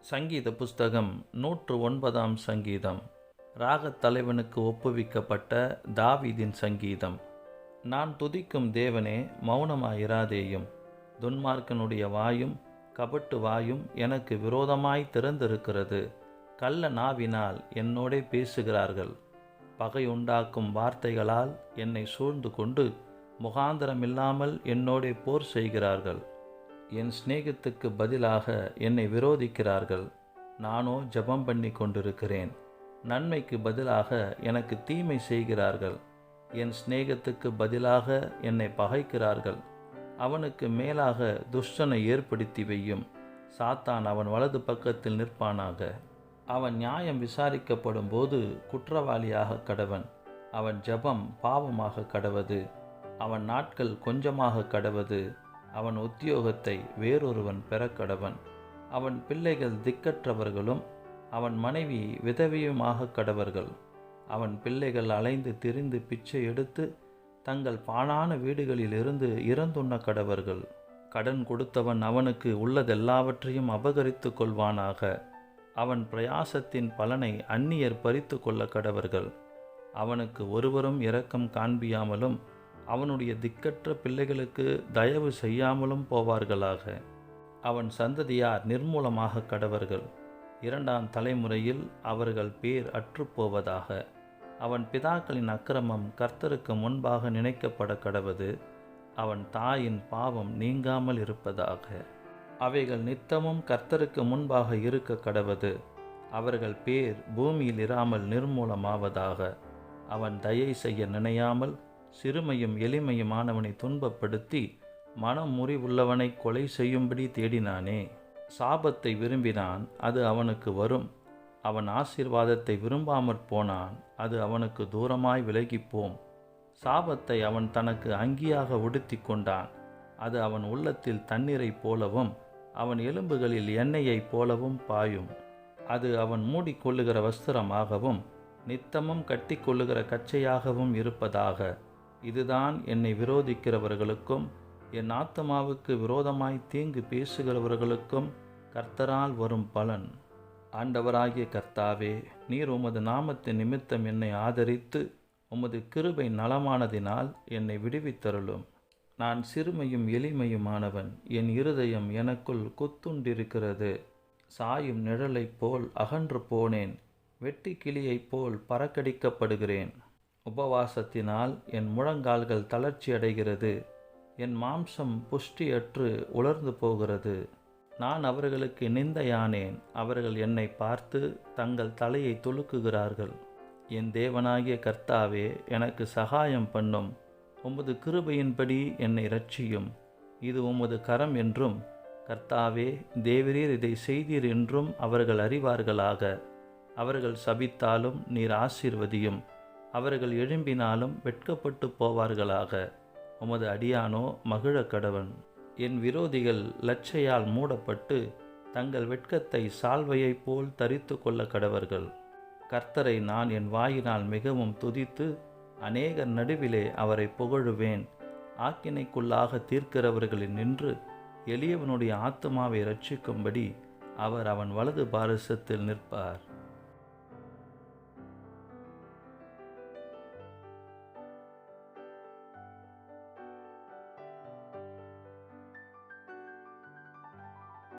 சங்கீத புஸ்தகம் நூற்று ஒன்பதாம் சங்கீதம். ராகத் தலைவனுக்கு ஒப்புவிக்கப்பட்ட தாவீதின் சங்கீதம். நான் துதிக்கும் தேவனே மௌனமாயிராதேயும். துன்மார்க்கனுடைய வாயும் கபட்டு வாயும் எனக்கு விரோதமாய் திறந்திருக்கிறது. கள்ள நாவினால் என்னோடே பேசுகிறார்கள். பகை உண்டாக்கும் வார்த்தைகளால் என்னை சூழ்ந்து கொண்டு முகாந்திரமில்லாமல் என்னோடே போர் செய்கிறார்கள். என் சிநேகத்துக்கு பதிலாக என்னை விரோதிக்கிறார்கள். நானோ ஜெபம் பண்ணி கொண்டிருக்கிறேன். நன்மைக்கு பதிலாக எனக்கு தீமை செய்கிறார்கள். என் சிநேகத்துக்கு பதிலாக என்னை பகைக்கிறார்கள். அவனுக்கு மேலாக துஷ்டனை ஏற்படுத்தி வையும். சாத்தான் அவன் வலது பக்கத்தில் நிற்பானாக. அவன் நியாயம் விசாரிக்கப்படும் போது குற்றவாளியாக கடவன். அவன் ஜெபம் பாவமாக கடவது. அவன் நாட்கள் கொஞ்சமாக கடவது. அவன் உத்தியோகத்தை வேறொருவன் பெறக்கடவன் அவன் பிள்ளைகள் திக்கற்றவர்களும் அவன் மனைவி விதவியுமாக கடவர்கள். அவன் பிள்ளைகள் அலைந்து திரிந்து பிச்சை எடுத்து தங்கள் பாழான வீடுகளிலிருந்து இறந்துண்ண கடவர்கள். கடன் கொடுத்தவன் அவனுக்கு உள்ளதெல்லாவற்றையும் அபகரித்து கொள்வானாக. அவன் பிரயாசத்தின் பலனை அந்நியர் பறித்து கொள்ள கடவர்கள். அவனுக்கு ஒருவரும் இரக்கம் காண்பியாமலும் அவனுடைய திக்கற்ற பிள்ளைகளுக்கு தயவு செய்யாமலும் போவார்களாக. அவன் சந்ததியார் நிர்மூலமாக கடவர்கள். இரண்டாம் தலைமுறையில் அவர்கள் பேர் அற்றுப்போவதாக அவன் பிதாக்களின் அக்கிரமம் கர்த்தருக்கு முன்பாக நினைக்கப்பட கடவது. அவன் தாயின் பாவம் நீங்காமல் இருப்பதாக. அவைகள் நித்தமும் கர்த்தருக்கு முன்பாக இருக்க கடவது. அவர்கள் பேர் பூமியில் இராமல் நிர்மூலமாவதாக. அவன் தயை செய்ய நினையாமல் சிறுமையும் எளிமையுமானவனை துன்பப்படுத்தி மனம் முறிவுள்ளவனை கொலை செய்யும்படி தேடினானே. சாபத்தை விரும்பினான் அது அவனுக்கு வரும். அவன் ஆசீர்வாதத்தை விரும்பாமற் போனான் அது அவனுக்கு தூரமாய் விலகிப்போம். சாபத்தை அவன் தனக்கு அங்கியாக உடுத்தி கொண்டான் அது அவன் உள்ளத்தில் தண்ணீரைப் போலவும் அவன் எலும்புகளில் எண்ணெயைப் போலவும் பாயும். அது அவன் மூடிக்கொள்ளுகிற வஸ்திரமாகவும் நித்தமும் கட்டிக்கொள்ளுகிற கச்சையாகவும் இருப்பதாக இதுதான் என்னை விரோதிக்கிறவர்களுக்கும் என் ஆத்மாவுக்கு விரோதமாய் தீங்கு பேசுகிறவர்களுக்கும் கர்த்தரால் வரும் பலன். ஆண்டவராகிய கர்த்தாவே நீர் உமது நாமத்தின் நிமித்தம் என்னை ஆதரித்து உமது கிருபை நலமானதினால் என்னை விடுவித்தருளும். நான் சிறுமையும் எளிமையுமானவன் என் இருதயம் எனக்குள் குத்துண்டிருக்கிறது. சாயும் நிழலைப் போல் அகன்று போனேன் வெட்டி கிளியைப் போல் பறக்கடிக்கப்படுகிறேன். உபவாசத்தினால் என் முழங்கால்கள் தளர்ச்சி அடைகிறது என் மாம்சம் புஷ்டியற்று உலர்ந்து போகிறது. நான் அவர்களுக்கு நிந்தையானேன். அவர்கள் என்னை பார்த்து தங்கள் தலையை துலுக்குகிறார்கள். என் தேவனாகிய கர்த்தாவே எனக்கு சகாயம் பண்ணும். உமது கிருபையின்படி என்னை ரட்சியும் இது உமது கரம் என்றும் கர்த்தாவே தேவரீர் இதை செய்தீர் என்றும் அவர்கள் அறிவார்களாக. அவர்கள் சபித்தாலும் நீர் ஆசீர்வதியும். அவர்கள் எழும்பினாலும் வெட்கப்பட்டு போவார்களாக. உமது அடியானோ மகிழ கடவன். என் விரோதிகள் லட்சையால் மூடப்பட்டு தங்கள் வெட்கத்தை சால்வையைப் போல் தரித்து கொள்ள கடவர்கள். கர்த்தரை நான் என் வாயினால் மிகவும் துதித்து அநேகர் நடுவிலே அவரை புகழுவேன். ஆக்கினைக்குள்ளாக தீர்க்கிறவர்களில் நின்று எளியவனுடைய ஆத்மாவை ரட்சிக்கும்படி அவர் அவன் வலது பாரசத்தில் நிற்பார்.